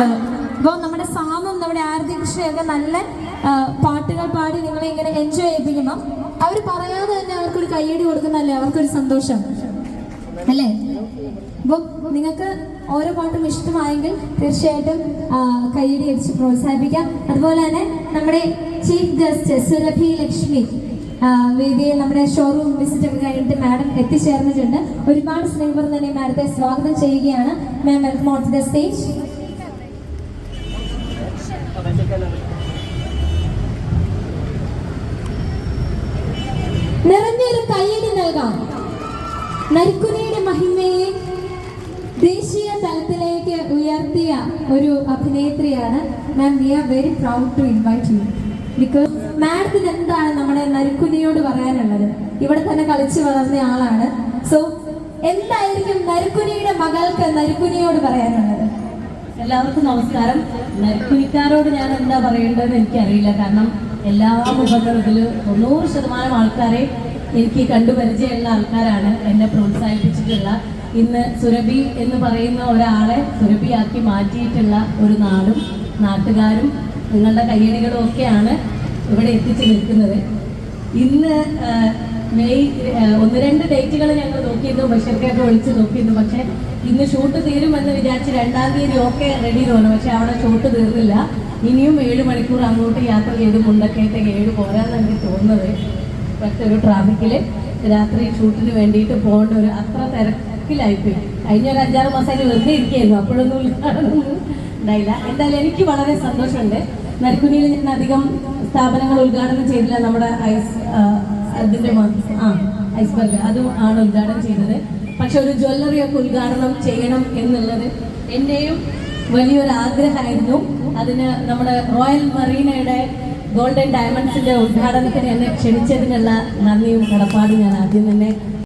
അപ്പോൾ നമ്മുടെ സാമും നമ്മുടെ ആരതി കൃഷ്ണയൊക്കെ നല്ല പാട്ടുകൾ പാടി നിങ്ങളെ ഇങ്ങനെ എൻജോയ് ചെയ്യിപ്പിക്കുമ്പോൾ അവർ പറയാതെ തന്നെ അവർക്കൊരു കയ്യടി കൊടുക്കുന്നല്ലേ അവർക്കൊരു സന്തോഷം. അല്ലേ? അപ്പം നിങ്ങൾക്ക് ഓരോ പാട്ടും ഇഷ്ടമായെങ്കിൽ തീർച്ചയായിട്ടും കയ്യടി അടിച്ച് പ്രോത്സാഹിപ്പിക്കാം. അതുപോലെ തന്നെ നമ്മുടെ ചീഫ് ഗസ്റ്റ് സുരഭി ലക്ഷ്മി വേദിയിൽ നമ്മുടെ ഷോറൂം വിസിറ്റ് ഒക്കെ കഴിഞ്ഞിട്ട് മാഡം എത്തിച്ചേർന്നിട്ടുണ്ട്. ഒരുപാട് സ്നേഹം തന്നെ മാഡത്തെ സ്വാഗതം ചെയ്യുകയാണ്. Ma'am welcome on the stage നിറഞ്ഞൊരു കയ്യടി നൽകാം. നരിക്കുനിയുടെ മഹിമയെ ദേശീയ തലത്തിലേക്ക് ഉയർത്തിയ ഒരു അഭിനേത്രിയാണ് ma'am. We are very proud to invite you. Because മാഡത്തിന് എന്താണ് നമ്മുടെ നരിക്കുനിയോട് പറയാനുള്ളത്? ഇവിടെ തന്നെ കളിച്ചു വളർന്ന ആളാണ്. സോ എന്തായിരിക്കും നരിക്കുനിയുടെ മകൾക്ക് നരിക്കുനിയോട് പറയാനുള്ളത്? എല്ലാവർക്കും നമസ്കാരം. നരിക്കുനിക്കാരോട് ഞാൻ എന്താ പറയേണ്ടതെന്ന് എനിക്കറിയില്ല. കാരണം എല്ലാ മുഖങ്ങളും ഇതിൽ തൊണ്ണൂറ് ശതമാനം ആൾക്കാരെ എനിക്ക് കണ്ടു പരിചയമുള്ള ആൾക്കാരാണ് എന്നെ പ്രോത്സാഹിപ്പിച്ചിട്ടുള്ള. ഇന്ന് സുരഭി എന്ന് പറയുന്ന ഒരാളെ സുരഭിയാക്കി മാറ്റിയിട്ടുള്ള ഒരു നാടും നാട്ടുകാരും നിങ്ങളുടെ കയ്യടികളും ഒക്കെയാണ് ഇവിടെ എത്തിച്ചു നിൽക്കുന്നത്. ഇന്ന് മെയ് ഒന്ന് രണ്ട് ഡേറ്റുകൾ ഞങ്ങൾ നോക്കിയിരുന്നു ബഷീർക്കൊക്കെ വിളിച്ച് നോക്കിയിരുന്നു. പക്ഷെ ഇന്ന് ഷൂട്ട് തീരുമെന്ന് വിചാരിച്ച് രണ്ടാം തീയതി ഒക്കെ റെഡി തോന്നുന്നു പക്ഷെ അവിടെ ഷൂട്ട് തീർന്നില്ല. ഇനിയും ഏഴ് മണിക്കൂർ അങ്ങോട്ട് യാത്ര ചെയ്ത് മുണ്ടക്കയത്തേക്ക് ഏഴ് പോരാന്നാണ് എനിക്ക് തോന്നുന്നത്. പക്ഷെ ഒരു ട്രാഫിക്കിൽ രാത്രി ഷൂട്ടിന് വേണ്ടിയിട്ട് പോകേണ്ട ഒരു അത്ര തിരക്കിലായിപ്പോയി. കഴിഞ്ഞ ഒരു അഞ്ചാറ് മാസമായിട്ട് വെറുതെ ഇരിക്കുകയായിരുന്നു. അപ്പോഴൊന്നും ഉണ്ടായില്ല. എന്തായാലും എനിക്ക് വളരെ സന്തോഷമുണ്ട്. നരിക്കുനിയിൽ ഞാൻ അധികം സ്ഥാപനങ്ങൾ ഉദ്ഘാടനം ചെയ്തില്ല. നമ്മുടെ ഐസ് അതിന്റെ ആ ഐസ്ബർഗ്. അതും ആണ് ഉദ്ഘാടനം ചെയ്തത് പക്ഷെ ഒരു ജ്വല്ലറി ഒക്കെ ഉദ്ഘാടനം ചെയ്യണം എന്നുള്ളത് എന്റെയും വലിയൊരു ആഗ്രഹമായിരുന്നു. അതിന് നമ്മുടെ റോയൽ മറീനയുടെ ഗോൾഡൻ ഡയമണ്ട്സിന്റെ ഉദ്ഘാടനത്തിന് എന്നെ ക്ഷണിച്ചതിനുള്ള നന്ദിയും കടപ്പാടും ഞാൻ ആദ്യം തന്നെ